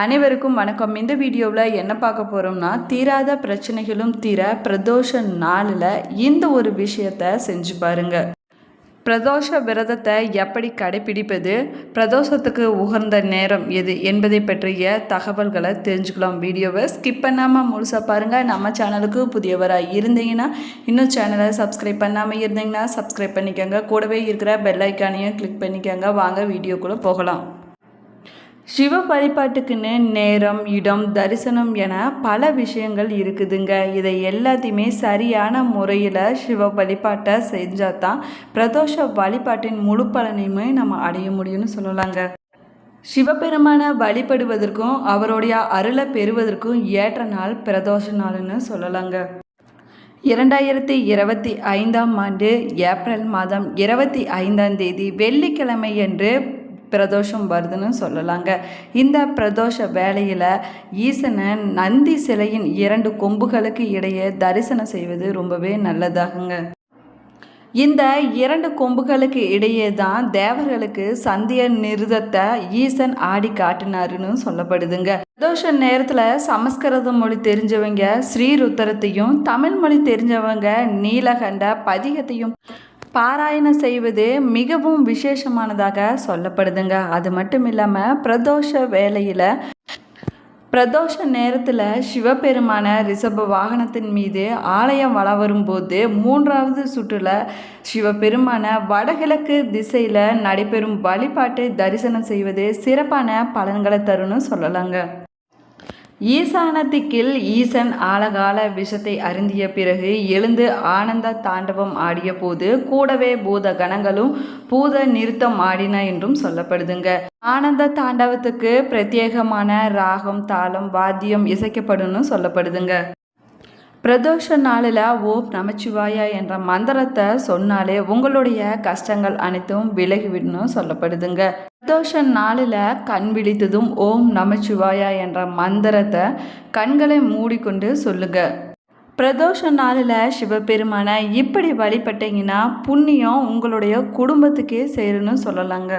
அனைவருக்கும் வணக்கம். இந்த வீடியோவில் என்ன பார்க்க போகிறோம்னா தீராத பிரச்சனைகளும் தீர பிரதோஷ நாளில் இந்த ஒரு விஷயத்தை செஞ்சு பாருங்கள் பிரதோஷ விரதத்தை எப்படி கடைபிடிப்பது? பிரதோஷத்துக்கு உகந்த நேரம் எது என்பதை பற்றிய தகவல்களை தெரிஞ்சுக்கலாம். வீடியோவை ஸ்கிப் பண்ணாமல் முழுசாக பாருங்கள் நம்ம சேனலுக்கு புதியவராக இருந்தீங்கன்னா இன்னும் சேனலை சப்ஸ்கிரைப் பண்ணாமல் இருந்தீங்கன்னா சப்ஸ்கிரைப் பண்ணிக்கோங்க. கூடவே இருக்கிற பெல் ஐக்கானையும் கிளிக் பண்ணிக்கோங்க. வாங்க வீடியோக்குள்ளே போகலாம். சிவ வழிபாட்டுக்குன்னு நேரம் இடம் தரிசனம் என பல விஷயங்கள் இருக்குதுங்க. இதை எல்லாத்தையுமே சரியான முறையில் சிவ வழிபாட்டை செஞ்சால் தான் பிரதோஷ வழிபாட்டின் முழு பலனையுமே நம்ம அடைய முடியும்னு சொல்லலாங்க. சிவபெருமானை வழிபடுவதற்கும் அவருடைய அருளை பெறுவதற்கும் ஏற்ற நாள் பிரதோஷ நாள்னு சொல்லலாங்க. இரண்டாயிரத்தி இருபத்தி ஐந்தாம் ஆண்டு ஏப்ரல் மாதம் இருபத்தி ஐந்தாம் தேதி வெள்ளிக்கிழமை என்று பிரதோஷம் வருதுன்னு சொல்லலாங்க. இந்த பிரதோஷ வேலையில் ஈசனை நந்தி சிலையின் இரண்டு கொம்புகளுக்கு இடையே தரிசனம் செய்வது ரொம்பவே நல்லதாகுங்க. இந்த இரண்டு கொம்புகளுக்கு இடையே தான் தேவர்களுக்கு சந்திய நிருதத்தை ஈசன் ஆடி காட்டினாருன்னு சொல்லப்படுதுங்க. பிரதோஷ நேரத்தில் சமஸ்கிருத மொழி தெரிஞ்சவங்க ஸ்ரீருத்தரத்தையும் தமிழ் மொழி தெரிஞ்சவங்க நீலகண்ட பதிகத்தையும் பாராயணம் செய்வது மிகவும் விசேஷமானதாக சொல்லப்படுதுங்க. அது மட்டும் இல்லாமல் பிரதோஷ வேலையில் பிரதோஷ நேரத்தில் சிவபெருமான ரிஷப வாகனத்தின் மீது ஆலயம் வள வரும்போது மூன்றாவது சுற்றுல சிவபெருமான வடகிழக்கு திசையில் நடைபெறும் வழிபாட்டு தரிசனம் செய்வது சிறப்பான பலன்களை தரும்னு சொல்லலாங்க. ஈசான திக்கில் ஈசன் ஆழகால விஷத்தை அருந்திய பிறகு எழுந்து ஆனந்த தாண்டவம் ஆடிய போது கூடவே பூத கணங்களும் பூத நிறுத்தம் ஆடின என்றும் சொல்லப்படுதுங்க. ஆனந்த தாண்டவத்துக்கு பிரத்யேகமான ராகம் தாளம் வாத்தியம் இசைக்கப்படும் சொல்லப்படுதுங்க. பிரதோஷ நாளில் ஓம் நமச்சிவாயா என்ற மந்திரத்தை சொன்னாலே உங்களுடைய கஷ்டங்கள் அனைத்தும் விலகிவிடணும் சொல்லப்படுதுங்க. பிரதோஷ நாளில் கண் விழித்ததும் ஓம் நமச்சிவாயா என்ற மந்திரத்தை கண்களை மூடிக்கொண்டு சொல்லுங்க. பிரதோஷ நாளில் சிவபெருமானை இப்படி வழிபட்டீங்கன்னா புண்ணியம் உங்களுடைய குடும்பத்துக்கே சேருன்னு சொல்லலாங்க.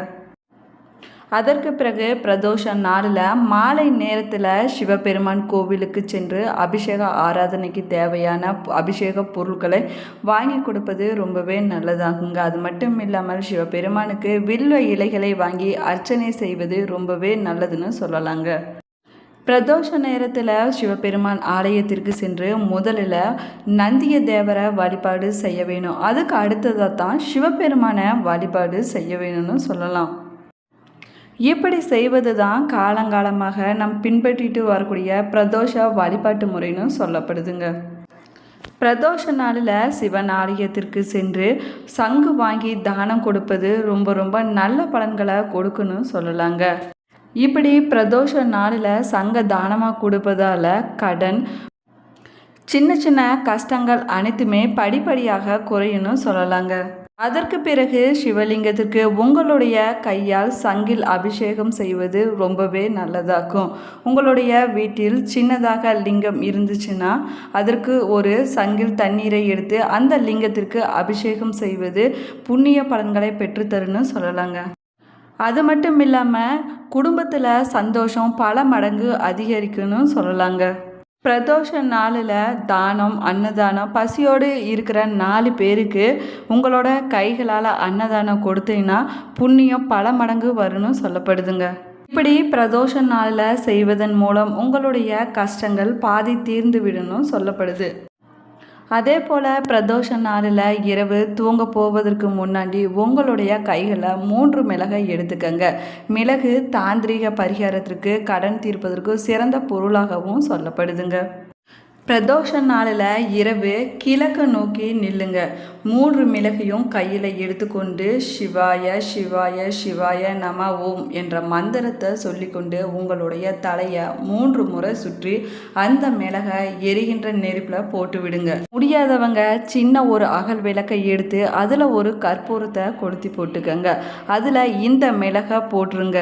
அதற்கு பிறகு பிரதோஷம் நாளில் மாலை நேரத்தில் சிவபெருமான் கோவிலுக்கு சென்று அபிஷேக ஆராதனைக்கு தேவையான அபிஷேக பொருட்களை வாங்கி கொடுப்பது ரொம்பவே நல்லதாகுங்க. அது மட்டும் இல்லாமல் சிவபெருமானுக்கு வில்வ இலைகளை வாங்கி அர்ச்சனை செய்வது ரொம்பவே நல்லதுன்னு சொல்லலாங்க. பிரதோஷ நேரத்தில் சிவபெருமான் ஆலயத்திற்கு சென்று முதலில் நந்திய தேவரை வழிபாடு செய்ய வேணும். அதுக்கு அடுத்ததாக தான் சிவபெருமானை வழிபாடு செய்ய வேணும்னு சொல்லலாம். இப்படி செய்வது தான் காலங்காலமாக நம் பின்பற்றிட்டு வரக்கூடிய பிரதோஷ வழிபாட்டு முறைன்னு சொல்லப்படுதுங்க. பிரதோஷ நாளில் சிவன் ஆலயத்திற்கு சென்று சங்கு வாங்கி தானம் கொடுப்பது ரொம்ப ரொம்ப நல்ல பலன்களை கொடுக்குன்னு சொல்லலாங்க. இப்படி பிரதோஷ நாளில் சங்க தானமாக கொடுப்பதால் கடன் சின்ன சின்ன கஷ்டங்கள் அனைத்துமே படிப்படியாக குறையும்னு சொல்லலாங்க. அதற்கு பிறகு சிவலிங்கத்திற்கு உங்களுடைய கையால் சங்கில் அபிஷேகம் செய்வது ரொம்பவே நல்லதாக்கும். உங்களுடைய வீட்டில் சின்னதாக லிங்கம் இருந்துச்சுன்னா அதற்கு ஒரு சங்கில் தண்ணீரை எடுத்து அந்த லிங்கத்திற்கு அபிஷேகம் செய்வது புண்ணிய பலன்களை பெற்றுத்தருன்னு சொல்லலாங்க. அது மட்டும் இல்லாமல் குடும்பத்தில் சந்தோஷம் பல மடங்கு அதிகரிக்குன்னு சொல்லலாங்க. பிரதோஷ நாளில் தானம் அன்னதானம் பசியோடு இருக்கிற நாலு பேருக்கு உங்களோட கைகளால் அன்னதானம் கொடுத்தீங்கன்னா புண்ணியம் பல மடங்கு வரும்னு சொல்லப்படுதுங்க. இப்படி பிரதோஷ நாளில் செய்வதன் மூலம் உங்களுடைய கஷ்டங்கள் பாதி தீர்ந்து விடணும் சொல்லப்படுது. அதே போல் பிரதோஷ நாளில் இரவு தூங்க போவதற்கு முன்னாடி உங்களுடைய கைகளை மூன்று மிளகை எடுத்துக்கங்க. மிளகு தாந்திரிக பரிகாரத்திற்கு கடன் தீர்ப்பதற்கு சிறந்த பொருளாகவும் சொல்லப்படுதுங்க. பிரதோஷ நாளில் இரவு கிழக்கு நோக்கி நில்லுங்க. மூன்று மிளகையும் கையில் எடுத்துக்கொண்டு சிவாய சிவாய சிவாய நம ஓம் என்ற மந்திரத்தை சொல்லிக்கொண்டு உங்களுடைய தலையை மூன்று முறை சுற்றி அந்த மிளகை எரிகின்ற நெருப்பில் போட்டு விடுங்க. முடியாதவங்க சின்ன ஒரு அகல் விளக்கை எடுத்து அதில் ஒரு கற்பூரத்தை கொளுத்தி போட்டுக்கங்க. அதில் இந்த மிளகை போட்டுருங்க.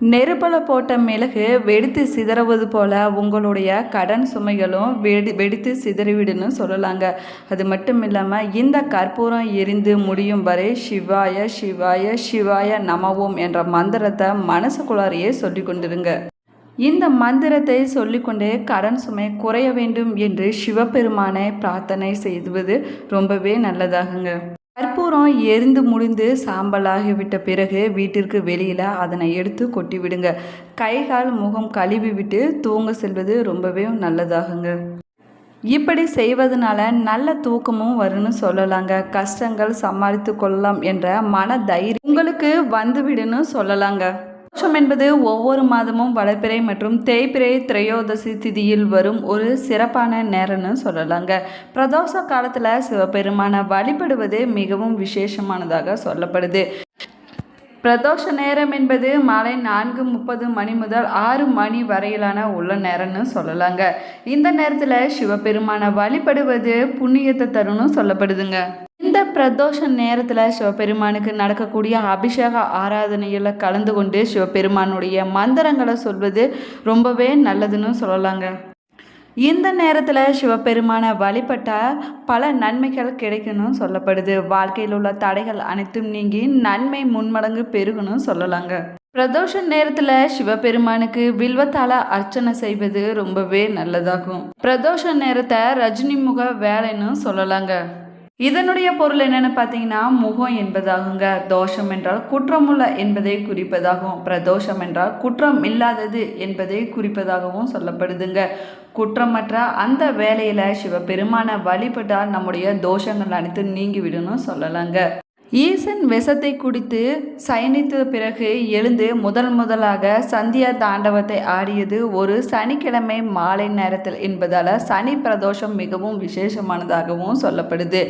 நெருப்பில் போட்ட மிளகு வெடித்து சிதறுவது போல் உங்களுடைய கடன் சுமைகளும் வெடி வெடித்து சிதறிவிடுன்னு சொல்லலாங்க. அது மட்டும் இல்லாமல் இந்த கற்பூரம் எரிந்து முடியும் வரை சிவாய சிவாய சிவாய நமவோம் என்ற மந்திரத்தை மனசுக்குள்ளாரையே சொல்லி கொண்டிருங்க. இந்த மந்திரத்தை சொல்லிக்கொண்டே கடன் சுமை குறைய வேண்டும் என்று சிவபெருமானை பிரார்த்தனை செய்வது ரொம்பவே நல்லதாகுங்க. கற்பூரம் எரிந்து முடிந்து சாம்பலாகிவிட்ட பிறகு வீட்டிற்கு வெளியில் அதனை எடுத்து கொட்டி விடுங்க கை கால் முகம் கழுவி விட்டு தூங்க செல்வது ரொம்பவே நல்லதாகுங்க. இப்படி செய்வதனால நல்ல தூக்கமும் வரும்னு சொல்லலாங்க. கஷ்டங்கள் சமாளித்து கொள்ளலாம் என்ற மன தைரியம் உங்களுக்கு வந்துவிடுன்னு சொல்லலாங்க. தோஷம் என்பது ஒவ்வொரு மாதமும் வளர்ப்பிறை மற்றும் தேய்பிறை திரையோதசி திதியில் வரும் ஒரு சிறப்பான நேரம்னு சொல்லலாங்க. பிரதோஷ காலத்தில் சிவபெருமானை வழிபடுவது மிகவும் விசேஷமானதாக சொல்லப்படுது. பிரதோஷ நேரம் என்பது மாலை நான்கு முப்பது மணி முதல் ஆறு மணி வரையிலான உள்ள நேரம்னு சொல்லலாங்க. இந்த நேரத்தில் சிவபெருமானை வழிபடுவது புண்ணியத்தை தரும்னு சொல்லப்படுதுங்க. பிரதோஷ நேரத்தில் சிவபெருமானுக்கு நடக்கக்கூடிய அபிஷேக ஆராதனையில் கலந்து கொண்டு சிவபெருமானுடைய மந்திரங்களை சொல்வது ரொம்பவே நல்லதுன்னு சொல்லலாங்க. இந்த நேரத்தில் சிவபெருமானை வழிபட்டால் பல நன்மைகள் கிடைக்கணும் சொல்லப்படுது. வாழ்க்கையில் உள்ள தடைகள் அனைத்தும் நீங்கி நன்மை முன்மடங்கு பெருகணும் சொல்லலாங்க. பிரதோஷ நேரத்தில் சிவபெருமானுக்கு வில்வத்தால அர்ச்சனை செய்வது ரொம்பவே நல்லதாகும். பிரதோஷ நேரத்தை ரஜினி முக வேலைன்னு சொல்லலாங்க. இதனுடைய பொருள் என்னென்னு பார்த்தீங்கன்னா முகம் என்பதாகுங்க. தோஷம் என்றால் குற்றமுள்ள என்பதை குறிப்பதாகவும் பிரதோஷம் என்றால் குற்றம் இல்லாதது என்பதை குறிப்பதாகவும் சொல்லப்படுதுங்க. குற்றமற்ற அந்த வேலையில் சிவபெருமானை வழிபட்டால் நம்முடைய தோஷங்கள் அனைத்தும் நீங்கிவிடணும் சொல்லலாங்க. ஈசன் விஷத்தை குடித்து சயனித்த பிறகு எழுந்து முதல் முதலாக சந்தியா தாண்டவத்தை ஆடியது ஒரு சனிக்கிழமை மாலை நேரத்தில் என்பதால் சனி பிரதோஷம் மிகவும் விசேஷமானதாகவும் சொல்லப்படுது.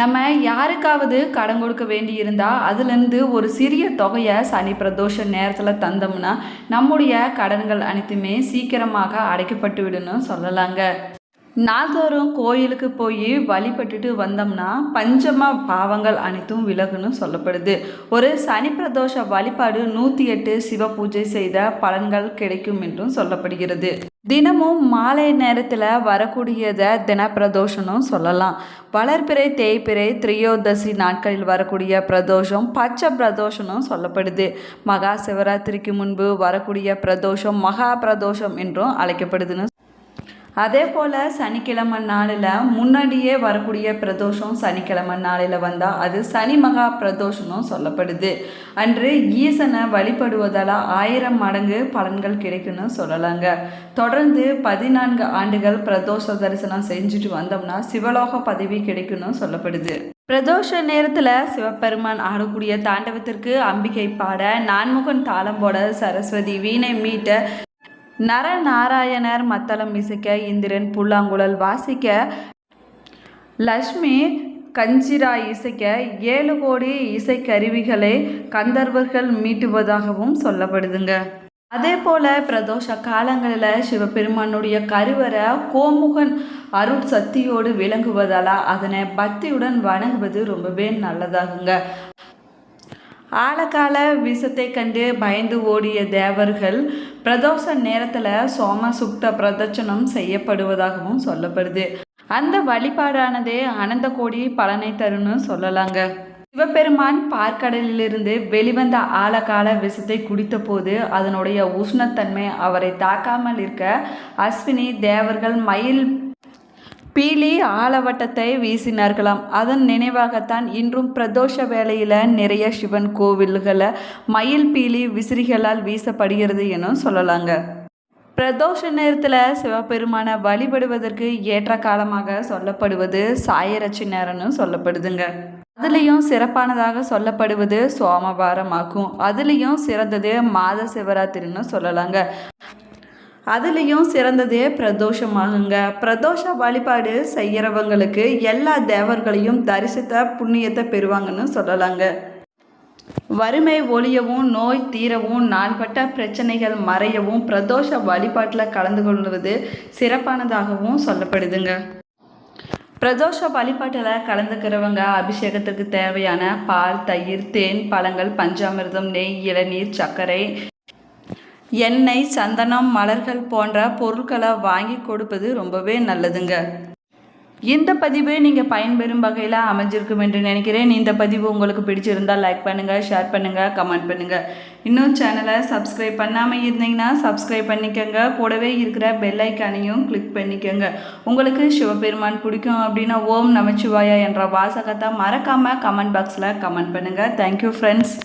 நம்ம யாருக்காவது கடன் கொடுக்க வேண்டி இருந்தால் அதுலேருந்து ஒரு சிறிய தொகையை சனி பிரதோஷ நேரத்தில் தந்தோம்னா நம்முடைய கடன்கள் அனைத்துமே சீக்கிரமாக அடைக்கப்பட்டு விடணும் சொல்லலாங்க. நாள்தோறும் கோயிலுக்கு போய் வழிபட்டுட்டு வந்தோம்னா பஞ்சம பாவங்கள் அனைத்தும் விலகுன்னு சொல்லப்படுது. ஒரு சனி பிரதோஷ வழிபாடு நூற்றி எட்டு சிவ பூஜை செய்த பலன்கள் கிடைக்கும் என்றும் சொல்லப்படுகிறது. தினமும் மாலை நேரத்தில் வரக்கூடியதை தினப்பிரதோஷனும் சொல்லலாம். வளர்பிறை தேய்பிறை திரையோதசி நாட்களில் வரக்கூடிய பிரதோஷம் பச்சை பிரதோஷனும் சொல்லப்படுது. மகா சிவராத்திரிக்கு முன்பு வரக்கூடிய பிரதோஷம் மகா பிரதோஷம் என்றும் அழைக்கப்படுதுன்னு அதே போல் சனிக்கிழமை நாளில் முன்னாடியே வரக்கூடிய பிரதோஷம் சனிக்கிழமை நாளில் வந்தால் அது சனி மகா பிரதோஷனும் சொல்லப்படுது. அன்று ஈசனை வழிபடுவதால் ஆயிரம் மடங்கு பலன்கள் கிடைக்குன்னு சொல்லலாங்க. தொடர்ந்து பதினான்கு ஆண்டுகள் பிரதோஷ தரிசனம் செஞ்சுட்டு வந்தோம்னா சிவலோக பதவி கிடைக்குன்னு சொல்லப்படுது. பிரதோஷ நேரத்தில் சிவபெருமான் ஆடக்கூடிய தாண்டவத்திற்கு அம்பிகை பாட நான்முகன் தாளம் போட சரஸ்வதி வீணை மீட்ட நரநாராயணர் மத்தளம் இசைக்க இந்திரன் புல்லாங்குழல் வாசிக்க லக்ஷ்மி கஞ்சிரா இசைக்க ஏழு கோடி இசைக்கருவிகளை கந்தர்வர்கள் மீட்டுவதாகவும் சொல்லப்படுதுங்க. அதே போல் பிரதோஷ காலங்களில் சிவபெருமானுடைய கருவறை கோமுகன் அருள் சக்தியோடு விளங்குவதால் அதனை பக்தியுடன் வணங்குவது ரொம்பவே நல்லதாகுங்க. ஆழகால விஷத்தை கண்டு பயந்து ஓடிய தேவர்கள் பிரதோஷ நேரத்தில் சோம சுக்த பிரதட்சணம் செய்யப்படுவதாகவும் சொல்லப்படுது. அந்த வழிபாடானதே அனந்த கோடி பலனை தரும்னு சொல்லலாங்க. சிவபெருமான் பார்க்கடலிலிருந்து வெளிவந்த ஆழகால விஷத்தை குடித்த போது அதனுடைய உஷ்ணத்தன்மை அவரை தாக்காமல் இருக்க அஸ்வினி தேவர்கள் மயில் பீலி ஆலவட்டத்தை வீசினார்களாம். அதன் நினைவாகத்தான் இன்றும் பிரதோஷ வேலையில் நிறைய சிவன் கோவில்களை மயில் பீலி விசிறிகளால் வீசப்படுகிறது என சொல்லலாங்க. பிரதோஷ நேரத்தில் சிவபெருமானை வழிபடுவதற்கு ஏற்ற காலமாக சொல்லப்படுவது சாயரட்சி நேரம்னு சொல்லப்படுதுங்க. அதுலேயும் சிறப்பானதாக சொல்லப்படுவது சோமவாரமாகும். அதுலேயும் சிறந்தது மாத சிவராத்திரின்னு சொல்லலாங்க. அதுலேயும் சிறந்ததே பிரதோஷமாகுங்க. பிரதோஷ வழிபாடு செய்கிறவங்களுக்கு எல்லா தேவர்களையும் தரிசித்த புண்ணியத்தை பெறுவாங்கன்னு சொல்லலாங்க. வறுமை ஒழியவும் நோய் தீரவும் நாள்பட்ட பிரச்சனைகள் மறையவும் பிரதோஷ வழிபாட்டில் கலந்து கொள்வது சிறப்பானதாகவும் சொல்லப்படுதுங்க. பிரதோஷ வழிபாட்டில் கலந்துக்கிறவங்க அபிஷேகத்துக்கு தேவையான பால் தயிர் தேன் பழங்கள் பஞ்சாமிர்தம் நெய் இளநீர் சர்க்கரை எண்ணெய் சந்தனம் மலர்கள் போன்ற பொருட்களை வாங்கி கொடுப்பது ரொம்பவே நல்லதுங்க. இந்த பதிவு நீங்கள் பயன்பெறும் வகையில் அமைஞ்சிருக்கும் என்று நினைக்கிறேன். இந்த பதிவு உங்களுக்கு பிடிச்சிருந்தால் லைக் பண்ணுங்கள் ஷேர் பண்ணுங்கள் கமெண்ட் பண்ணுங்கள் இன்னும் சேனலை சப்ஸ்கிரைப் பண்ணாமல் இருந்தீங்கன்னா சப்ஸ்கிரைப் பண்ணிக்கோங்க. கூடவே இருக்கிற பெல் ஐக்கானையும் கிளிக் பண்ணிக்கோங்க. உங்களுக்கு சிவபெருமான் பிடிக்கும் அப்படின்னா ஓம் நமச்சிவாயா என்ற வாசகத்தை மறக்காமல் கமெண்ட் பாக்ஸில் கமெண்ட் பண்ணுங்கள் தேங்க்யூ ஃப்ரெண்ட்ஸ்